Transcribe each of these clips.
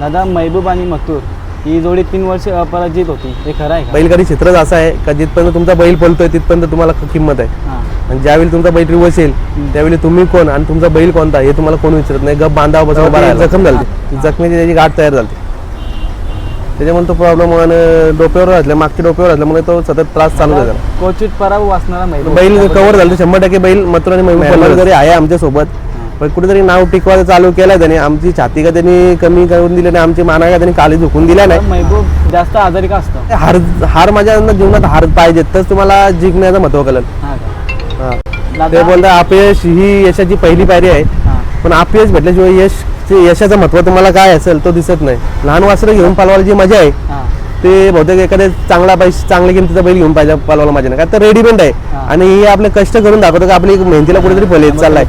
दादा महबूब आणि मथुर ही जोडी तीन वर्ष अपराजित होती. हे खरं आहे का? बैलगाडी क्षेत्रच असं आहे का जिथपर्यंत तुमचा बैल पळतोय तिथपर्यंत तुम्हाला किंमत आहे. हां. आणि ज्यावेळी तुमचा बैल रिवर्स येईल त्यावेळी तुम्ही कोण आणि तुमचा बैल कोणता हे तुम्हाला कोण विचारत नाही. गप बांधाव बसा राहा. जखम झाली. ती जखमेची त्याची गाठ तयार झाली. त्याच्यामुळे तो प्रॉब्लेम डोक्यावर घातला मागच्या डोक्यावर घातल्यामुळे तो सतत त्रास चालू आहे त्याला क्वचित पराभव वाचणारा महबूब. बैल कव्हर झालं तर शंभर टक्के बैल मथुर आणि आहे आमच्यासोबत पण कुठेतरी नाव टिकवायचं चालू केलं त्याने. आमची छाती का त्यांनी कमी करून दिली नाही आमची माना का त्यांनी काली झुकून दिल्या नाही. महबूब जास्त आजारी का असतं? हार हार माझ्या जीवनात हार पाहिजे तर तुम्हाला जिंकण्याचं महत्त्व कळेल. ते दादा? बोलता अपयश ही यशाची पहिली पायरी आहे. पण अपयश भेटल्याशिवाय यश यशाचं महत्त्व तुम्हाला काय असेल तो दिसत नाही. लहान वासरं घेऊन पालवायला जी मजा आहे ते बहुतेक एखाद्या चांगला पैसे चांगल्या किमतीचा बैल घेऊन पाहिजे पालवायला मजा नाही का तर रेडीमेड आहे. आणि हे आपले कष्ट करून दाखवतो की आपली मेहनतीला कुठेतरी फल चाललाय.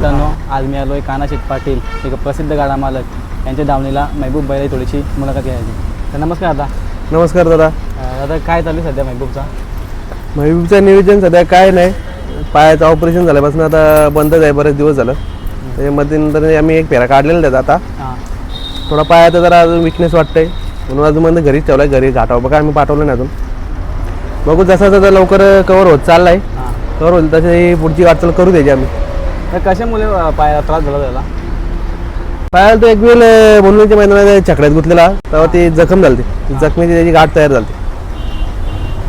आज मी आलोय कानाशेठ पाटील एक प्रसिद्ध गाडा मालक. यांच्या दावणीला महबूब बैल थोडीशी मुलाखत घ्यायची. तर नमस्कार दादा. नमस्कार दादा. दादा काय चालू आहे सध्या महबूबचा? महबूबचं नियोजन सध्या काय नाही. पायाचं ऑपरेशन झाल्यापासून आता बंदच आहे बरेच दिवस झालं. त्याच्यामध्ये नंतर आम्ही एक फेरा काढलेला त्याचा आता. थोडा पायाचा जरा अजून विकनेस वाटतंय. म्हणून अजून म्हणजे घरीच ठेवलाय घरी घाटावर. बघा आम्ही पाठवलं नाही अजून. बघू जसा जसा लवकर कवर होत चाललाय हां. कवर होईल तशी पुढची वाटचाल करू द्यायची आम्ही. तर कशामुळे पायाला त्रास झाला त्याला? पायाला तो एक वेळ बोलण्याच्या मैदानात छकड्यात गुंतलेला तेव्हा ती जखम झाली ती जखमेची त्याची गाठ तयार झाली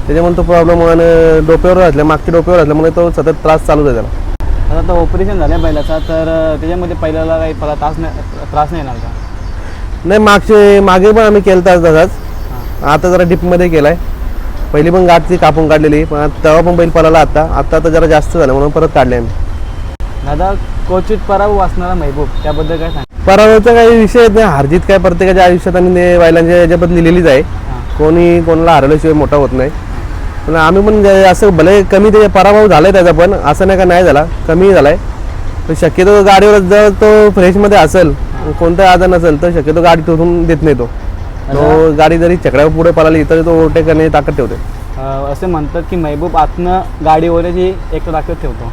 त्याच्यामुळे तो प्रॉब्लेम डोक्यावर घातल्या मागच्या डोक्यावर घातल्यामुळे तो सतत त्रास चालू आहे त्याला. आता ऑपरेशन झालं बैलाचा तर त्याच्यामध्ये पहिल्याला काही त्रास नाही त्रास नाही येणार का? नाही मागचे मागे पण आम्ही केलं तसाच. हां. आता जरा डीपमध्ये केलाय. पहिली पण गाठ ती कापून काढलेली. पण तेव्हा पण बैल पळाला आता. आता तर जरा जास्त झालं म्हणून परत काढले आम्ही. दादा क्वचित पराभव वाचणारा महबूब त्याबद्दल काय सांग? पराभवाचा काही विषय नाही. हारजीत काय प्रत्येकाच्या आयुष्यात आणि बैलांच्या याच्याबद्दल लिहिलेलीच आहे. कोणी कोणाला हरवल्याशिवाय मोठा होत नाही. पण आम्ही पण असं भले कमी ते पराभव झालाय त्याचा पण असं नाही का नाही झाला. कमी झालाय. पण शक्यतो गाडीवर जर तो फ्रेशमध्ये असेल कोणता आजार नसेल तर शक्यतो गाडी ठोकून देत नाही तो. तो गाडी जरी चकड्यावर पुढे पळाली तरी तो ओव्हरटेक करण्याची ताकद ठेवते. असे म्हणतात की महबूब आतनं गाडीवरची एक ताकद ठेवतो.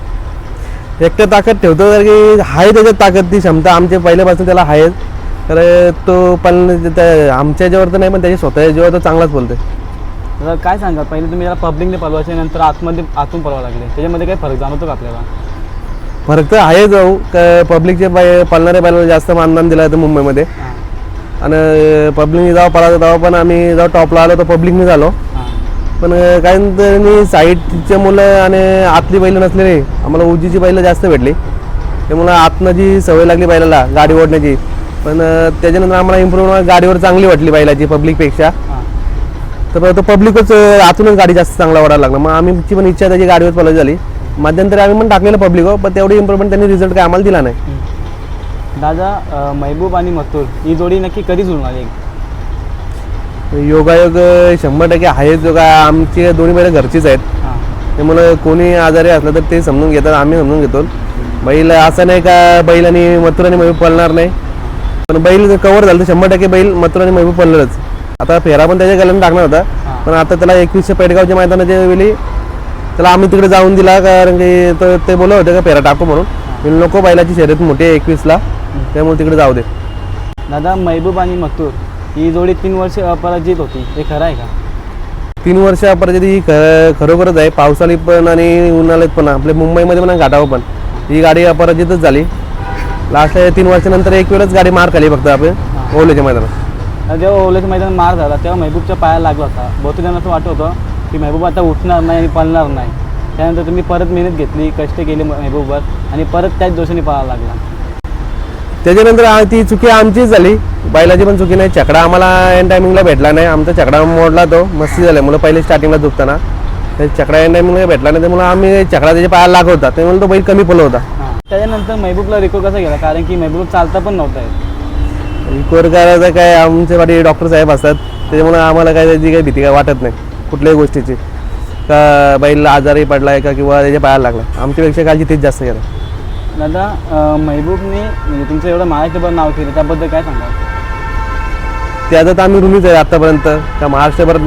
एकटं ताकद ठेवतो तर की आहे त्याच्यात ताकद ती क्षमता आमच्या पहिल्यापासून त्याला आहे. तर तो पण आमच्या याच्यावर तर नाही पण त्याच्या स्वतःच्या जीवावर तो चांगलाच बोलतोय. दादा काय सांगा पहिले तुम्ही याला पब्लिकने पळवायचे नंतर आतमध्ये आतून पळवा लागले. त्याच्यामध्ये काही फरक जाणवतो का आपल्याला? फरक तर आहे जाऊ पब्लिकचे बाय पळणाऱ्या बैलाला जास्त मानधन दिलं जातं मुंबईमध्ये. आणि पब्लिकने जेव्हा पळालो तेव्हा पण आम्ही जेव्हा टॉपला आलो तर पब्लिकने झालो. पण काही साईडचे मुलं आणि आतली बैलं नसलेली आम्हाला उजीची बैलं जास्त भेटली. त्यामुळं आतनं जी सवय लागली बैलाला गाडी ओढण्याची पण त्याच्यानंतर आम्हाला इम्प्रूव्ह गाडीवर चांगली वाटली बैलाची पब्लिकपेक्षा तर तो पब्लिकच आतूनच गाडी जास्त चांगला ओढायला लागला. मग आम्हीची पण इच्छा त्याची गाडीवर पळायची झाली. मध्यंतरी आम्ही पण टाकलेलं पब्लिक पण तेवढी इम्प्रूव्हमेंट त्यांनी रिझल्ट काय आम्हाला दिला नाही. दादा अं, महबूब आणि मथुर ही जोडी नक्की कधी जुळणार एक योगायोग शंभर टक्के आहेच योगा. आमची दोन्ही बैल घरचीच आहेत. हां. त्यामुळे कोणी आजारी असलं तर ते समजून घेतात आम्ही समजून घेतो. बैल असं नाही का बैल आणि मथुर आणि महबूब पळणार नाही. पण बैल कवर झालं तर शंभर टक्के बैल मथुर आणि महबूब पळणारच. आता फेरा पण त्याच्या गल्याने टाकणार होता. हां. पण आता त्याला एकवीसशे पेडगावच्या मैदानाच्या वेळी त्याला आम्ही तिकडे जाऊन दिला कारण की तो ते बोलत होते का फेरा टाकू म्हणून. मी नको बैलाची शर्यत मोठी आहे एकवीसला. त्यामुळे तिकडे जाऊ दे. दादा महबूब आणि मथुर ही जोडी तीन वर्ष अपराजित होती. हे खरं आहे का? तीन वर्षापर्यंत ही ख- खरोखरच आहे. पावसाळी पण आणि उन्हाळ्यात पण आपल्या मुंबईमध्ये पण आणि घाटावर पण. ही गाडी अपराजितच झाली. लास्ट तीन वर्षानंतर एक वेळच गाडी मार खाली फक्त आपण ओलेच्या मैदानात. जेव्हा ओलेचं मैदान मार झाला तेव्हा महबूबच्या पाया लागला होता. बहुतेक जणांना असं वाटत होतं की महबूब आता उठणार नाही आणि पळणार नाही. त्यानंतर तुम्ही परत मेहनत घेतली कष्ट केले महबूबवर आणि परत त्याच दोषाने पळायला लागला. त्याच्यानंतर आ- ती चुकी आमचीच झाली. बैलाची पण चुकी नाही. चकडा आम्हाला एन टायमिंगला भेटला नाही. आमचा चकडा मोडला तो. मस्ती झाल्या मुलं पहिले स्टार्टिंगला झुकताना ते चकडा एन टायमिंगला भेटला नाही त्यामुळे आम्ही चकडा त्याच्या पायाला लागत होता त्यामुळे तो बैल कमी पळत होता. हां. त्याच्यानंतर महबूबला रिको कसा गेला? कारण की महबूब चालता पण नव्हता येत. करायचं काय? आमच्या पाठी डॉक्टर साहेब असतात. त्याच्यामुळे आम्हाला काय त्याची काही भीती काय वाटत नाही. कुठल्याही गोष्टीची. का बैल आजारी पडलाय का किंवा त्याच्या पायाला लागला आमच्यापेक्षा काळजी तीच जास्त घेतात दादा अं, महबूबने म्हणजे तुमचं एवढं महाराष्ट्रभर नाव केलं त्याबद्दल काय सांगाल? त्याचं तर आम्ही ऋणीच आहे आत्तापर्यंत का महाराष्ट्रभर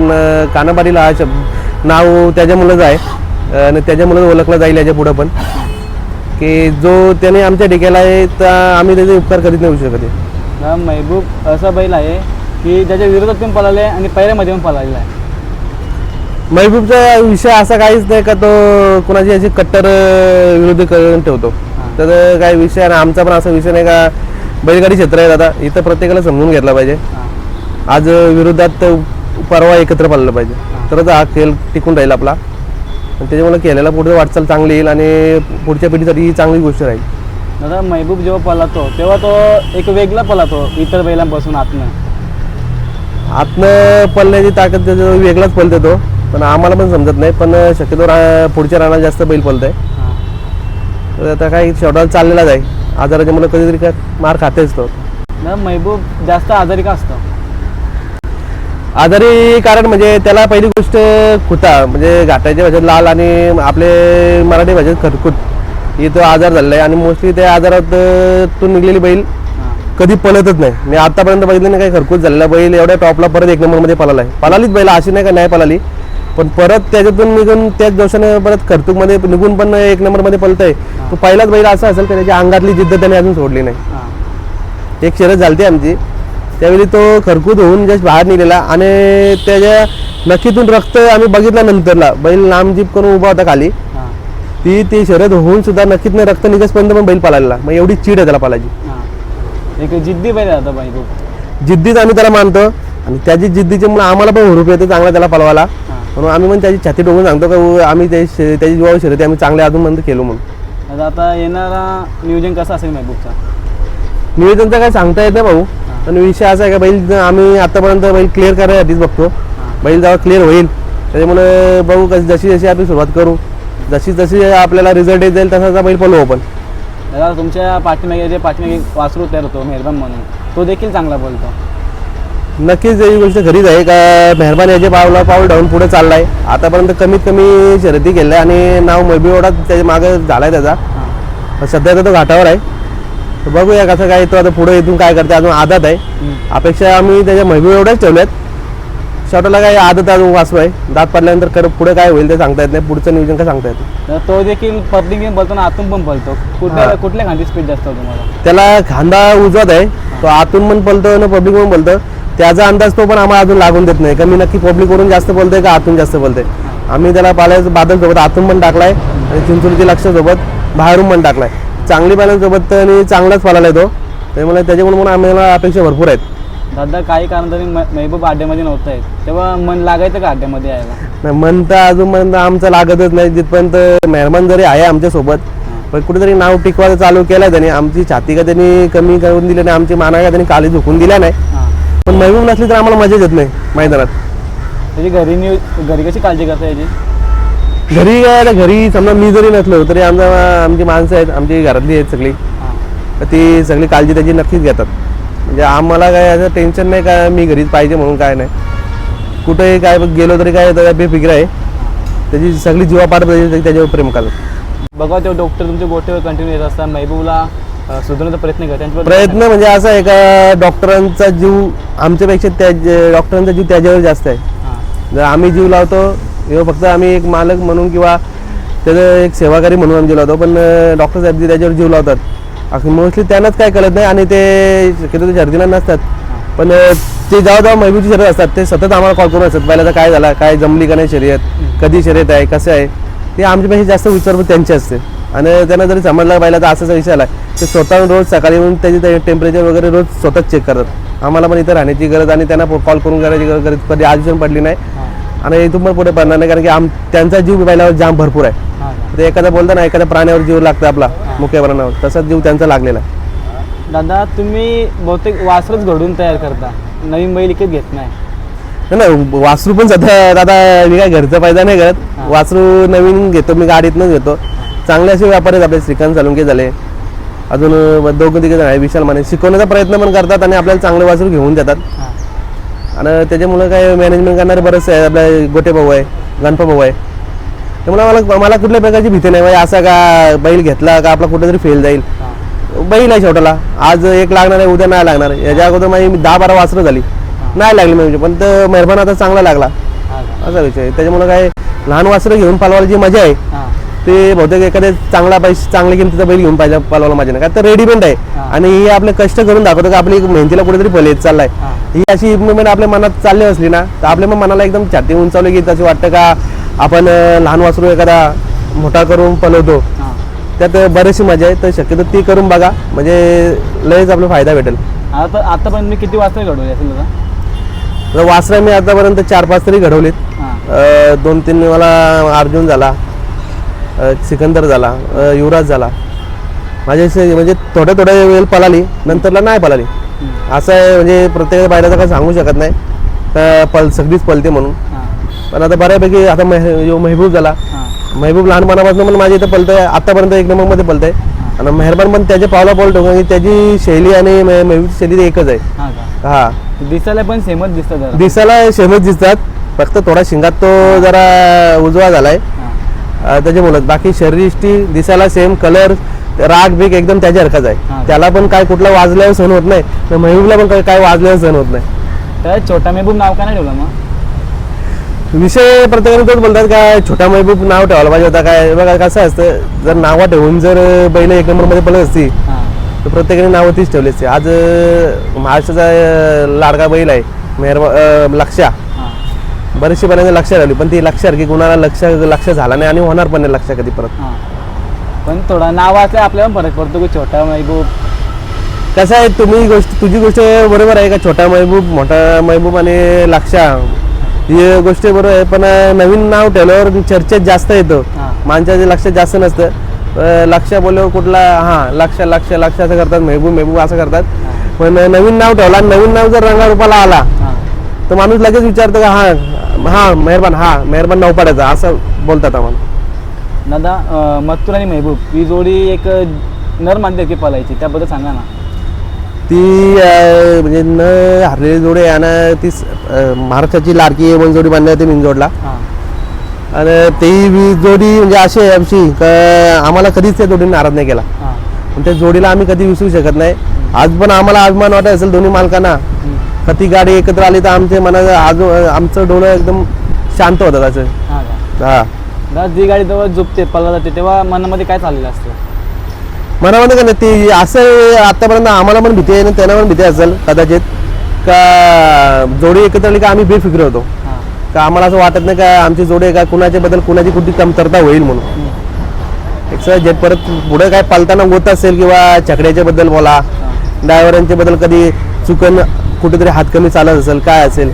कानाबारीला हा शब्द नाव त्याच्यामुळंच आहे. आणि त्याच्यामुळंच ओळखलं जाईल याच्या पुढं पण. की जो त्याने आमच्या टिकेला आहे तर आम्ही त्याचे उपकार करीत नाही होऊ शकत आहे. दादा महबूब असा बैल आहे की त्याच्या विरोधात पण पळाले आणि पहिल्यामध्ये पण पळालेला आहे. महबूबचा विषय असा काहीच नाही का तो कुणाची अशी कट्टर विरोधी करून ठेवतो. तर काही विषय आणि आमचा पण असा विषय नाही का बैलगाडी क्षेत्र आहे दादा. इथं प्रत्येकाला समजून घेतला पाहिजे. आज विरोधात परवा एकत्र पाळलं पाहिजे. तरच हा खेळ टिकून राहील आपला. आणि त्याच्यामुळे केलेला पुढे वाटचाल चांगली येईल आणि पुढच्या पिढीसाठी ही चांगली गोष्ट राहील. दादा महबूब जेव्हा पळतो तेव्हा तो एक वेगळा पळतो इतर बैलांपासून आतनं. आतनं पळण्याची ताकद त्याचं वेगळाच पळते तो. पण आम्हाला पण समजत नाही पण शक्यतो रा पुढच्या रानात जास्त बैल पळत आहे तर आता काही शेवटाला चाललेलाच आहे. आजाराच्या मुलं कधीतरी काय मार खातेच तो. दादा महबूब जास्त आजारी का असतो? आजारी कारण म्हणजे त्याला पहिली गोष्ट खुता म्हणजे घाटाच्या भाषेत लाल आणि आपले मराठी भाषेत खरकुट. ही तो आजार झालेला आहे आणि मोस्टली त्या आजारात अं, तो निघलेली बैल कधी पळतच नाही. मी आतापर्यंत बघितलं नाही काही खरकूत झालेला बैल एवढ्या टॉपला परत एक नंबरमध्ये पळाला आहे. पळालीच बैल अशी नाही का नाही पळाली. पण परत त्याच्यातून निघून त्याच दिवसाने परत खरतूकमध्ये निघून पण एक नंबरमध्ये पळतंय तो पहिलाच बैल असा असेल की त्याच्या अंगातली जिद्द त्याने अजून सोडली नाही. एक शर्यत झालती आमची. त्यावेळी तो खरकूत होऊन जस्ट बाहेर निघाला आणि त्याच्या नक्कीतून रक्त आम्ही बघितल्यानंतरला बैल नामजीप करून उभा होता खाली. ती ती शर्यत होऊन सुद्धा नक्कीत रक्त निघसपर्यंत पण बैल पालायला मग एवढी चीड आहे त्याला पालायची एक जिद्दी बैल दादा महबूब जिद्दीच आम्ही त्याला मानतो. आणि त्याची जिद्दीच्या मुळे आम्हाला पण हुरूप येते चांगला त्याला पलवायला म्हणून आम्ही पण त्याची छाती टोकून सांगतो का? आम्ही ते श- त्याची जीवावर शर्यती आम्ही चांगल्या अजूनपर्यंत केलो म्हणून. आता येणारा नियोजन कसं असेल महबूबचा? नियोजनचं काय सांगता येत भाऊ. पण विषय असा आहे का बैल आम्ही आतापर्यंत बैल क्लिअर करायसाठीच बघतो. बैल जेव्हा क्लिअर होईल. त्याच्यामुळे बघू कशी जशी जशी आपण सुरुवात करू. जशी जशी आपल्याला रिझल्ट येत जाईल तसा बैल पळू आपण. दादा तुमच्या पाठीमागे जे पाठीमागे वासरू तयार होतो मेहरबान म्हणून तो देखील चांगला बोलतो. नक्कीच ही गोष्ट खरीच आहे. का मेहरबान याचे पावला पाऊल डाऊन पुढे चाललाय. आतापर्यंत कमीत कमी शर्यती केल्या आणि नाव मैबी एवढा त्याच्यामागे झालाय त्याचा. हां. सध्या तर तो घाटावर आहे. बघूया कसं काय तो आता पुढे इथून काय करते अजून आदत आहे. अपेक्षा आम्ही त्याच्या महबूब एवढ्याच ठेवल्यात. शेवटाला काय आदत अजून वाचू आहे. दात पडल्यानंतर कर पुढे काय होईल ते सांगता येत नाही. पुढचं नियोजन काय सांगता येत तो देखील पब्लिक गेम बोलतो ना आतून पण बोलतो. कुठल्या. कुठल्या खांदी स्पीड जास्त होतो तुम्हाला? त्याला खांदा उजवत आहे. तो आतून पण बोलतो आणि पब्लिक पण बोलतो त्याचा अंदाज तो पण आम्हाला अजून लागून देत नाही. का मी नक्की पब्लिकवरून जास्त बोलतोय का आतून जास्त बोलतोय? आम्ही त्याला पाल्याचं बादल सोबत आतून पण टाकलाय आणि चिंचोलीच्या लक्ष सोबत बाहेरून पण टाकलाय. चांगली बॅलन्स सोबत आणि चांगलाच पळालाय तो. त्यामुळे त्याच्यामुळे म्हणून आम्हाला अपेक्षा भरपूर आहेत. दादा काही कारण महबूब अड्ड्यामध्ये नव्हतं येत. तेव्हा मन लागायचं का अड्ड्यामध्ये यायला? नाही मन तर अजूनपर्यंत आमचं लागतच नाही. जिथपर्यंत मेहरबान जरी आहे आमच्यासोबत पण कुठेतरी नाव टिकवायचं चालू केलं त्याने. आमची छाती का त्यांनी कमी करून दिली नाही आमची माना का त्यांनी खाली झुकून दिल्या नाही. महबूब नसली तर आम्हाला मजा येत नाही मैदानात. त्याची घरी न्यू घरी कशी काळजी करता याची? घरी काय आता घरी समजा मी जरी नसलो तरी आमचा आमची माणसं आहेत आमची घरातली आहेत सगळी. तर ती सगळी काळजी त्याची नक्कीच घेतात. म्हणजे आम्हाला काय असं टेन्शन नाही का मी घरीच पाहिजे म्हणून काय नाही. कुठेही काय गेलो तरी काय त्याचा बेफिक्र आहे. त्याची सगळी जीवापाठ त्याची- त्याच्यावर प्रेम करतात. बघा ते डॉक्टर तुमच्या गोष्टीवर कंटिन्यू येत असतात. महबूबला सुधारण्याचा प्रयत्न करतात त्यांच्याबद्दल प्रयत्न म्हणजे असा आहे का डॉक्टरांचा जीव आमच्यापेक्षा त्या डॉक्टरांचा जीव त्याच्यावर जास्त आहे. जर आम्ही जीव लावतो हे फक्त आम्ही एक मालक म्हणून किंवा त्याचं एक सेवाकारी म्हणून आम्ही जीव लावतो पण डॉक्टर साहेब त्याच्यावर जीव लावतात मोस्टली त्यांनाच काय कळत नाही आणि ते शक्यतो शर्दीला नसतात. पण ते जेव्हा जेव्हा महबूबची शर्यत असतात ते सतत आम्हाला कॉल करून असतात पहिल्याचा काय झाला? काय जमली का नाही शर्यत? कधी शर्यत आहे? कसं आहे? ते आमच्यापेक्षा जास्त विचारपूस त्यांची असते. आणि त्यांना जरी समजलं पाहिलं तर असाच विषय आला ते स्वतः रोज सकाळी येऊन त्याची टेम्परेचर वगैरे रोज स्वतःच चेक करतात. आम्हाला पण इथं राहण्याची गरज आणि त्यांना कॉल करून करायची गरज कधी आजून पडली नाही. आणि इथून पण पुढे पडणार नाही कारण की आम त्यांचा जीव पहिल्यावर जाम भरपूर आहे. ते एखादा बोलता ना एखाद्या प्राण्यावर जीव लागतो आपला मुख्य प्राण्यावर. तसाच जीव त्यांचा लागलेला आहे. दादा तुम्ही बहुतेक वासरच घडून तयार करता. नवीन बैल विकत घेत नाही. नाही, वासरू पण सध्या दादा मी काय घरचा फायदा नाही करत. वासरू नवीन घेतो मी गाडीतनंच घेतो. चांगले असे व्यापारी आहेत आपले श्रीकांत सालुंके झाले. अजून दोघं तिघे जण आहे विशाल माने. शिकवण्याचा प्रयत्न पण करतात आणि आपल्याला चांगले वासरू घेऊन देतात. आणि त्याच्यामुळे काय मॅनेजमेंट करणारे बरेचसे आहे आपल्या गोटे भाऊ आहे गणपा भाऊ आहे. त्यामुळे मला मला कुठल्या प्रकारची भीती नाही. म्हणजे असा का बैल घेतला का आपला कुठेतरी फेल जाईल? बैल आहे शेवटाला. आज एक लागणार आहे उद्या नाही लागणार याच्या अगोदर माझी दहा बारा वासरं झाली. नाही लागली म्हणजे पण तर मेहरबान आता चांगला लागला? असा विषय. त्याच्यामुळे काय लहान वासरं घेऊन पालवायची मजा आहे ते बहुतेक एखाद्या चांगला पैसे चांगल्या किमतीचा बैल घेऊन पाहिजे पलवायला माझ्या काय तर रेडीमेड आहे. आणि ही आपले कष्ट करून दाखवतो की आपली मेहनतीला कुठेतरी फल येत चाललाय. हा. अशी इम्प्रुव्हमेंट आपल्या मनात चालली असली ना तर आपल्या मग मनाला एकदम छाती उंचावली की असं वाटतं का आपण लहान वासरू एखादा मोठा करून पलवतो त्यात बरीचशी मजा आहे. तर शक्यतो ती करून बघा. म्हणजे लयच आपला फायदा भेटेल. आता आतापर्यंत मी किती वाजता घडवली असेल तर वासरा मी आतापर्यंत चार पाच तरी घडवलीत. दोन तीन मला अर्जुन झाला. सिकंदर झाला युवराज झाला. माझ्या म्हणजे थोड्या थोड्या वेळ पळाली नंतरला नाही पळाली. असं आहे म्हणजे प्रत्येक बायलाचं काय सांगू शकत नाही. तर पल सगळीच पलते म्हणून. पण आता बऱ्यापैकी आता महबूब झाला. महबूब लहानपणापासून पण माझ्या इथं पलतंय आतापर्यंत एक नंबरमध्ये पलतंय आणि मेहरबान पण त्याच्या पावला पाऊल ठेवून की त्याची शैली आणि महबूबची शैली एकच आहे. हां हा. दिसायला पण सेमच दिसतं जरा. दिसायला सेमच दिसतात. फक्त थोडा शिंगात तो जरा उजवा झालाय. हां अं, त्याच्यामुळे बाकी शरीरिष्टी दिसायला सेम कलर राग बीक एकदम त्याच्यासारखाच. आहे. त्याला पण काय कुठला वाजल्यावर सण होत नाही तर महबूबला पण काय- वाजल्यावर सण होत नाही. तर छोटा मेहबूब नाव का नाही ठेवलं मग? विषय प्रत्येकाने तोच बोलतात काय छोटा महबूब नाव ठेवायला पाहिजे होता काय? बघा कसं असतं जर नावं ठेवून जर बैल एक नंबरमध्ये पडत असती हां. तर प्रत्येकाने नावं तीच ठेवली असते. आज महाराष्ट्राचा लाडका बैल आहे मेहरबा लक्षा. बरेचशी पर्यंत लक्ष राहिली पण ती लक्षात की कुणाला लक्ष लक्ष झाला नाही आणि होणार पण नाही लक्ष कधी परत. पण थोडा नाव असल्या आपल्याला फरक पडतो की छोटा महबूब. कसं आहे तुम्ही गोष्ट तुझी गोष्ट बरोबर आहे का? छोटा महबूब मोठा महबूब आणि लक्षा. ही गोष्ट बरोबर आहे पण नवीन नाव ठेवल्यावर चर्चेत जास्त येतं. माणसाचे लक्ष जास्त नसतं. लक्ष बोलल्यावर कुठला हां लक्ष लक्ष लक्ष असं करतात महबूब महबूब असं करतात. पण नवीन नाव ठेवला नवीन नाव जर रंगारूपाला आला तर माणूस लगेच विचारतो का हां हां मेहरबान हां मेहरबान नाव पाडायचा असं बोलतात आम्हाला. दादा अं, मत्तूर आणि महबूब ही जोडी एक नर मानते की पलायची? त्याबद्दल सांगा ना. ती अं, म्हणजे न हरलेली जोडी आहे आणि ती स- अं, महाराष्ट्राची लाडकी आहे म्हणून जोडी बांधली होती मिंजोडला हां. आणि ती वी- जोडी म्हणजे अशी आहे आमची का आम्हाला कधीच त्या जोडीने नाराज नाही केला. हां. पण त्या जोडीला आम्ही कधी विसरू शकत नाही. आज पण आम्हाला अभिमान वाटत असेल दोन्ही मालकांना. हम्म. का ती गाडी एकत्र आली तर आमचे मनात आज आमचं डोळं एकदम शांत होतं असं हां का हा. दादा जी गाडी जेव्हा झुपते पळला जाते तेव्हा मनामध्ये काय चाललेलं असतं? मनामध्ये का नाही ती असं आतापर्यंत आम्हाला पण भीती आहे आणि त्यांना पण भीती असेल कदाचित. का जोडी एकत्र आली का आम्ही बेफिक्र होतो. हां. का आम्हाला असं वाटत नाही का आमची जोडी आहे का कुणाच्या बद्दल कुणाची कुठली कमतरता होईल म्हणून. हम्म. एक्स्ट्रा जेट परत पुढे काय पालताना होत असेल किंवा छकड्याच्या बद्दल बोला ड्रायव्हरांच्या बद्दल कधी चुकन कुठेतरी हात कमी चालत असेल काय असेल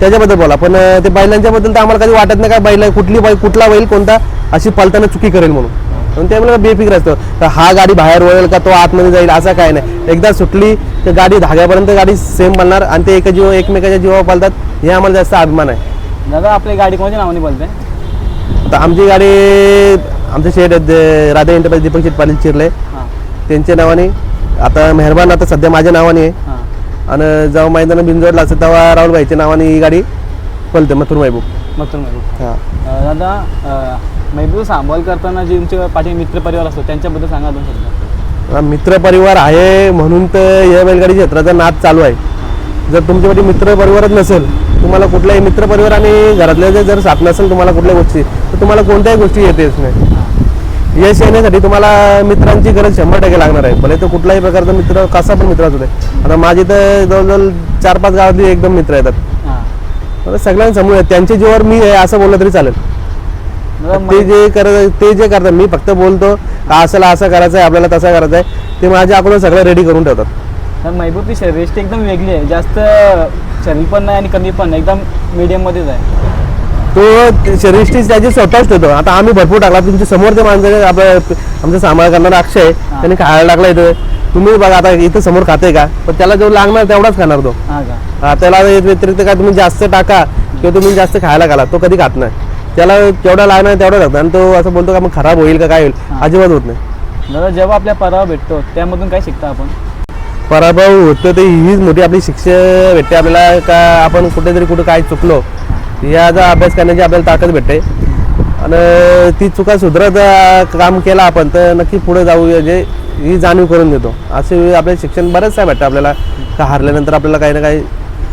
त्याच्याबद्दल बोला. पण ते बैलांच्या बद्दल तर आम्हाला कधी वाटत नाही का बैल कुठली बैल कुठला बैल कोणता अशी पलताना चुकी करेल म्हणून. म्हणून ते मला बेफिक्र असतं. तर हा गाडी बाहेर वळेल का तो आतमध्ये जाईल असं काय नाही. एकदा सुटली तर गाडी धाग्यापर्यंत गाडी सेम बनणार आणि ते एका जीव एकमेकाच्या जीवावर पालतात हे आम्हाला जास्त अभिमान आहे. दादा आपली गाडी कोणत्या नावाने बोलते? आता आमची गाडी आमचे शेठ आहेत, अं, राधा एंटरप्राइज दीपक शेठ पाटील चिरले त्यांच्या नावाने. आता मेहरबान आता सध्या माझ्या नावाने आहे. आणि जेव्हा मैदान बिंजोडला असतं तेव्हा राहुल भाईच्या नावाने ही गाडी पलते मथुर महबूब मथुर महबूब हा. अं, दादा अं, महबूब सांभाळ करताना जे तुमच्या पाठी मित्र परिवार असतो त्यांच्याबद्दल सांगा दोन शब्द. हा, मित्र परिवार आहे म्हणून तर या बैलगाडी क्षेत्राचा नाद चालू आहे. जर तुमच्यासाठी मित्र परिवारच नसेल तुम्हाला कुठल्याही मित्र परिवार आणि घरातल्या जर साथ नसेल तुम्हाला कुठल्याही गोष्टी तर तुम्हाला कोणत्याही गोष्टी येतेच नाही. यश येण्यासाठी तुम्हाला मित्रांची गरज शंभर टक्के लागणार आहे. भले तो कुठलाही प्रकारचा मित्र कसा पण मित्र असू दे. आता माझी तर जवळजवळ चार पाच गावातली एकदम मित्र येतात. हां. मला सगळ्यांना समजून आहे. त्यांच्या जीवावर मी आहे असं बोललं तरी चालेल. ते जे करत ते जे करतात मी फक्त बोलतो का असं असं करायचं आहे आपल्याला तसं करायचं आहे ते माझ्या अगोदर सगळं रेडी करून ठेवतात. तर महबूबची शरीरष्टी एकदम वेगळी आहे. जास्त शरीर पण नाही आणि कमी पण एकदम मीडियममध्येच आहे. तो शरीरष्टी त्याची स्वतःच ठेवतो. आता आम्ही भरपूर टाकला. तुमच्यासमोर ते माणसं आमचं सांभाळ करणारा अक्षय त्यांनी खायला टाकला इथं तुम्ही बघा आता इथं समोर खाते का? पण त्याला जो लागणार तेवढाच खाणार तो. त्याला व्यतिरिक्त काय तुम्ही जास्त टाका किंवा तुम्ही जास्त खायला घाला. तो कधी खात नाही. त्याला जेवढा लागणार तेवढा लागतं आणि तो असं बोलतो का मग खराब होईल का काय होईल. अजिबात होत नाही. दादा जेव्हा आपल्या परावा भेटतो त्यामधून काय शिकता आपण? पराभव होतो ते हीच मोठी आपली शिक्षा भेटते. आपल्याला का आपण कुठेतरी कुठं काय चुकलो याचा अभ्यास करण्याची आपल्याला ताकद भेटते. आणि ती चुका सुधारत काम केलं आपण तर नक्की पुढे जाऊ म्हणजे ही जाणीव करून देतो. असे आपले शिक्षण बरेच काय भेटतं आपल्याला. का हारल्यानंतर आपल्याला काही ना काही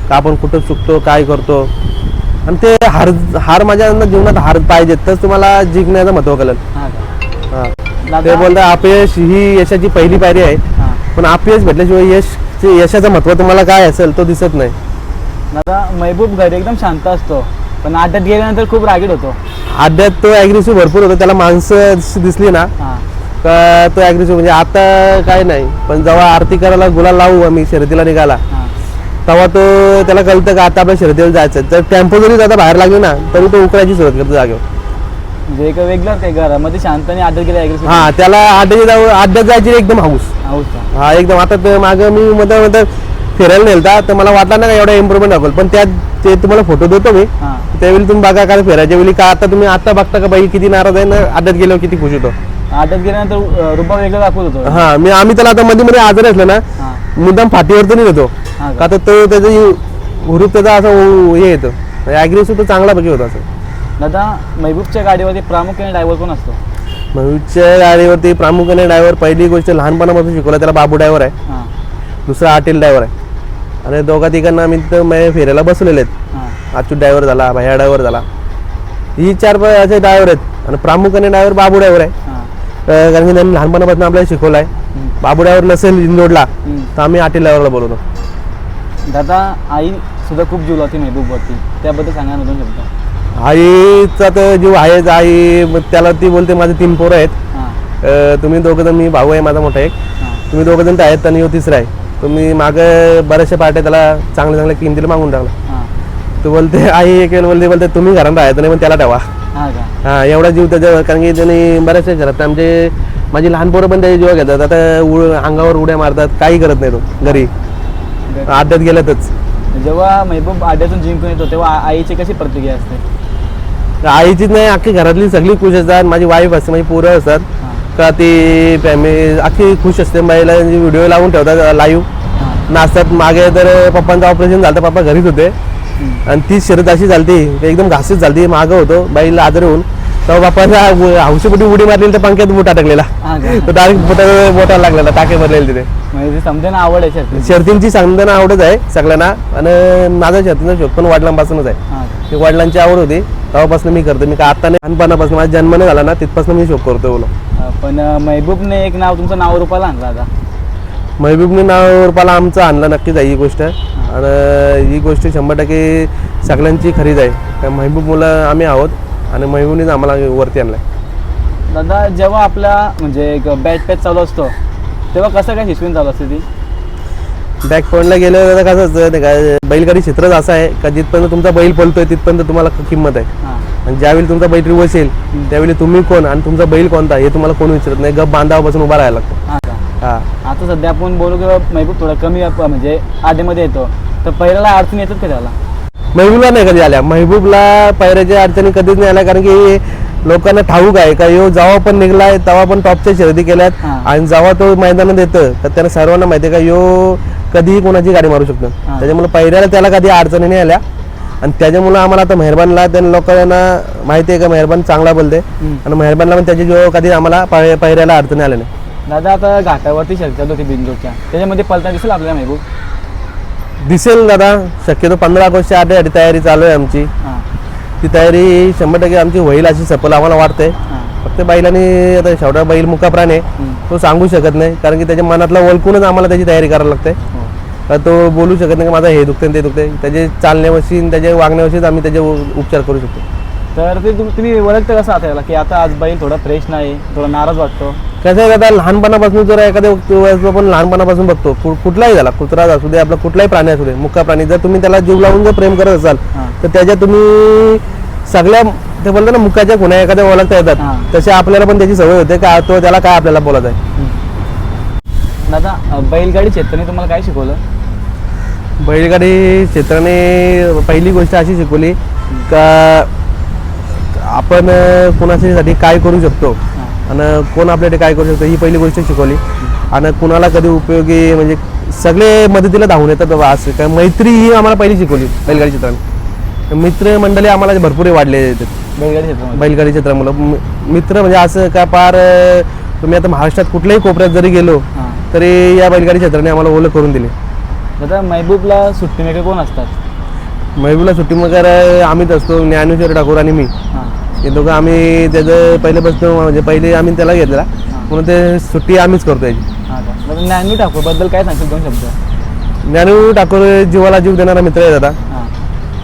का आपण कुठं चुकतो काय करतो. आणि ते हार हार माझ्या जीवनात हार पाहिजे तर तुम्हाला जिंकण्याचं महत्त्व कळेल. हां. ते बोलतात अपयश ही यशाची पहिली पायरी आहे. पण अपयश भेटल्याशिवाय यश यशाचं महत्त्व तुम्हाला काय असेल तो दिसत नाही. दादा महबूब घरी एकदम शांत असतो. पण अड्ड्यात गेल्यानंतर खूप रागीट होतो. अड्ड्यात तो ॲग्रेसिव्ह भरपूर होतो. त्याला माणसं दिस- दिसली ना हां. का तो ॲग्रेसिव्ह म्हणजे आता काय नाही. पण जेव्हा आरती करायला गुलाल लावू आम्ही शर्यतीला निघाला हां. तेव्हा तो त्याला कळतं का आता आपल्या शर्यतीला जायचं जर टेम्पो जरी आता बाहेर लागले ना तरी तो उकरायची सुरुवात करतो जागेवर. म्हणजे एक वेगळंच काही घरामध्ये शांत आणि अड्ड्यात गेला ॲग्रेसिव्ह हा त्याला अड्ड्याची जाऊ अड्ड्यात जायची एकदम हाऊस. हाऊस. हा एकदम. आता मागं मी मध्ये मध्ये फिरायला नेलता तर मला वाटलं ना का एवढा इम्प्रुव्हमेंट दाखवल. पण त्यात ते तुम्हाला फोटो देतो मी. हां. त्यावेळी तुम्ही बघा काय फिरायच्या वेळी का आता तुम्ही आता बघता का बैल किती नाराज आहे ना अड्ड्यात गेल्यावर किती खुश होतो. अड्ड्यात गेल्यानंतर अं, रुबाब वेगळं दाखवत होतो. हा मी आम्ही त्याला आता मध्ये मध्ये आजारी असलं ना हां. मुद्दाम फाटीवर तर नाही देतो हां का? तर तो त्याचं हुरूप त्याचा असं उ- हे येतं. ॲग्रेसिव्ह तो चांगला पैकी होता असं. दादा महबूबच्या गाडीवरती प्रामुख्याने ड्रायव्हर कोण असतो? मयूरच्या गाडीवरती प्रामुख्याने ड्रायव्हर पहिली गोष्ट लहानपणापासून शिकवला त्याला बाबू ड्रायव्हर आहे. हां. दुसरा आटील ड्रायव्हर आहे. आणि दोघा तिघांना आम्ही तर मै- फिरायला बसलेले आहेत. अच्युत ड्रायव्हर झाला भैया ड्रायव्हर झाला. ही चार प- असे ड्रायव्हर आहेत. आणि प्रामुख्याने ड्रायव्हर बाबू ड्रायव्हर आहे. हां. कारण की त्यांनी लहानपणापासून आपल्याला शिकवलं आहे. बाबू ड्रायव्हर नसेल इंदोडला. तर आम्ही आटील ड्रायव्हरला बोलवतो. दादा आई सुद्धा खूप जीव लावते महबूबवरती त्याबद्दल सांगा ना दोन शब्द. आईचा तर जीव आहेच. आई त्याला ती बोलते माझे तीन पोरं आहेत. तुम्ही दोघं जण मी भाऊ आहे माझा मोठा एक. तुम्ही दोघं जण आहेत आणि तिसरा आहे. तुम्ही मागं बऱ्याचशा पार्ट्या त्याला चांगल्या चांगल्या किमतीला मागून टाकला. तो बोलते आई एक वेळ बोलते बोलते तुम्ही घरात राहायचं नाही पण त्याला ठेवा. हां हा एवढा जीव त्याच्यावर कारण की त्यांनी बऱ्याचशा घरात आमचे माझी लहान पोरं पण त्याच्या जीवा घेतात. आता उड अंगावर उड्या मारतात काही करत नाही तो घरी. आड्यात गेल्यातच. जेव्हा महबूब आड्यातून जिंकून येतो तेव्हा आईची कशी प्रतिक्रिया असते? आईचीच नाही अख्खी घरातली सगळी खुश असतात. माझी वाईफ असते माझी पोरं असतात. का ती फॅमिली अख्खी खुश असते. बाईला व्हिडिओ लावून ठेवतात लाईव्ह नाचतात. मागे तर पप्पांचं ऑपरेशन झालं तर पप्पा घरीच होते. आणि ती शर्यत अशी झालती. की एकदम घासीच झालती. मागं होतो. बाईला आजारी होऊन. तेव्हा बाप्पाच्या हौशीपोटी उडी मारलेली तर पंख्यात बोट अटकलेला हां का? तो डायरेक्ट बोटा बोटाला लागलेला. टाके भरलेले तिथे. म्हणजे समजा आवड आहे शर्ती शर्तींची सांगताना आवडत आहे सगळ्यांना. आणि माझा शर्तीचा शोक पण वडिलांपासूनच आहे. वडिलांची आवड होती. तेव्हापासून मी करतो. मी का आता नाही. लहानपणापासून. माझा जन्म नाही झाला ना तिथपासून मी शोक करतो बोलो पण महबूबने एक नाव तुमचं नाव रूपाला आणलं आता. महबूबने नाव रुपाला आमचं आणलं नक्कीच आहे ही गोष्ट. आणि ही गोष्ट शंभर टक्के सगळ्यांची खरीद आहे. त्या महबूब मुलं आम्ही आहोत आणि महबूबनेच आम्हाला वरती आणलं दादा जेव्हा आपला म्हणजे एक बॅट पॅच चालू असतो तेव्हा कसं काय शिकवून चालू असते ती? बॅक पॉईंटला गेलं तर कसं असतं ते काय बैलगाडी क्षेत्रच असं आहे. का जिथपर्यंत तुमचा बैल पळतोय तिथपर्यंत तुम्हाला किंमत आहे. हां. आणि ज्यावेळी तुमचा रिवर्स येईल त्यावेळी तुम्ही कोण आणि तुमचा बैल कोणता हे तुम्हाला कोण विचारत नाही. गप बांधावापासून उभा राहायला लागतो. हां का? हा. आता सध्या आपण बोलू किंवा महबूब थोडा कमी अप- म्हणजे आधीमध्ये येतो. तर पहिल्याला अडचण येतात का त्याला? महबूबला नाही कधी आल्या. महबूबला पायऱ्याच्या अडचणी कधीच नाही आल्या कारण की लोकांना ठाऊक आहे. का यो जेव्हा पण निघलाय तेव्हा पण टॉपच्या शर्यती केल्यात. हां. आणि जेव्हा तो मैदानात येतं तर त्यांना सर्वांना माहिती आहे का यो कधीही कोणाची गाडी मारू शकतो. हां. त्याच्यामुळे पहिल्याला त्याला कधी अडचणी नाही आल्या. आणि त्याच्यामुळे आम्हाला आता मेहरबानला त्या लोकांना माहिती आहे का मेहरबान चांगला बोलते. आणि मेहरबानला पण त्याची जो कधी आम्हाला पहिऱ्याला अडचणी आल्या नाही. दादा आता घाटावरती शर्यत होती बिंदूच्या त्याच्यामध्ये पलटा दिसेल आपल्याला महबूब? दिसेल दादा. शक्यतो पंधरा ऑगस्टच्या आधी तयारी चालू आहे आमची. ती तयारी शंभर टक्के आमची होईल अशी सफल आम्हाला वाटते फक्त बैलाने आता शेवटा बैल मुका प्राणी आहे हम्म. तो सांगू शकत नाही. कारण की त्याच्या मनातला ओळखूनच आम्हाला त्याची तयारी करायला लागते. हो. तो बोलू शकत नाही की माझा हे दुखते ते दुखते त्याचे चालण्यावरशी आणि त्याच्या वागण्यावरशीच आम्ही त्याचे उपचार करू शकतो. तर ते तुम- तुम्ही ओळखता कसं आता याला की आता आज बैल थोडा फ्रेश नाही थोडा नाराज वाटतो? कसं आहे आता लहानपणापासून जर एखाद्या व्यक्ती आपण लहानपणापासून बघतो कु- कुठलाही झाला कुत्रा असू दे आपला कुठलाही प्राणी असू दे मुका प्राणी जर तुम्ही त्याला जीव लावून जर प्रेम करत असाल हां. तर त्याच्या तुम्ही सगळ्या ते बोलतो ना मुखाच्या खुण्या एखाद्या ओळखता येतात. हां. तसे आपल्याला पण त्याची सवय होते का तो त्याला काय आपल्याला बोलत आहे? दादा अं, बैलगाडी क्षेत्राने तुम्हाला काय शिकवलं? बैलगाडी क्षेत्राने पहिली गोष्ट अशी शिकवली का आपण अं, कोणासाठी काय करू शकतो? आणि कोण आपल्याकडे काय करू शकतो? ही पहिली गोष्ट शिकवली. आणि कुणाला कधी उपयोगी म्हणजे सगळे मदतीला धावून येतात बाबा असं. काय मैत्री ही आम्हाला पहिली शिकवली बैलगाडी क्षेत्राने. मित्र मंडळी आम्हाला भरपूर वाढले बैलगाडी बैलगाडी क्षेत्रामुळं. मित्र म्हणजे असं का पार तुम्ही आता महाराष्ट्रात कुठल्याही कोपऱ्यात जरी गेलो तरी या बैलगाडी क्षेत्राने आम्हाला ओळख करून दिली. दादा महबूबला सुट्टी मेकर कोण असतात? महबूबला सुट्टी मगर आम्हीच असतो ज्ञानेश्वर ठाकूर आणि मी. हां. हे दोघं आम्ही त्याचं पहिले बसतो म्हणजे पहिले आम्ही त्याला घेतला म्हणून ते सुट्टी आम्हीच करतो याची हां का? बरं ज्ञानवी ठाकूरबद्दल काय सांगशील दोन शब्द? ज्ञानू ठाकूर जीवाला जीव देणारा मित्र आहे दादा. हां.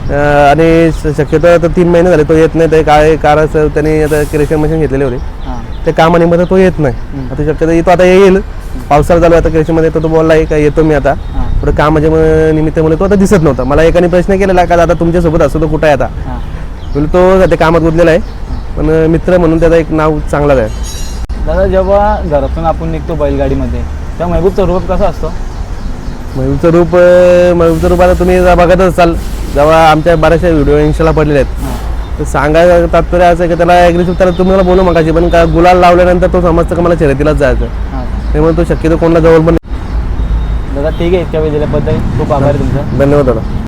अं, आणि श- शक्यतो आता तीन महिने झाले तो येत नाही. ते काय कारण असं त्यांनी आता क्रेशन मशीन घेतलेले होते. हां. ते कामानिमित्त तो येत नाही. आता शक्यतो येतो आता येईल. पावसाळा चालू आहे आता क्रेशनमध्ये तो तो बोलला आहे का येतो मी आता. हां. थोडं कामाच्या म- निमित्तामुळे तो आता दिसत नव्हता. मला एकाने प्रश्न केलेला का आता तुमच्यासोबत असतो तो कुठं आहे आता? म्हणजे तो सध्या कामात गुंतलेला आहे पण मित्र म्हणून त्याचा एक नाव चांगलाच आहे. दादा जेव्हा घरातून आपण निघतो बैलगाडीमध्ये तेव्हा महबूबचा रूप कसा असतो? महबूबचं रूप महबूबचं रूप आता तुम्ही जर बघतच असाल जेव्हा आमच्या बऱ्याचशा व्हिडिओ इन्स्टाला पडलेले आहेत. तर सांगायचं तात्पर्य असं आहे की त्याला ॲग्रेसिव्ह त्याला तुम्ही मला बोलू मगाशी पण का गुलाल लावल्यानंतर तो समजतं का मला शर्यतीलाच जायचं त्यामुळे तो शक्यतो कोणाला जवळ पण दादा ठीक आहे इतक्या वेळ दिल्याबद्दल खूप आभार आहे तुमचा. धन्यवाद दादा.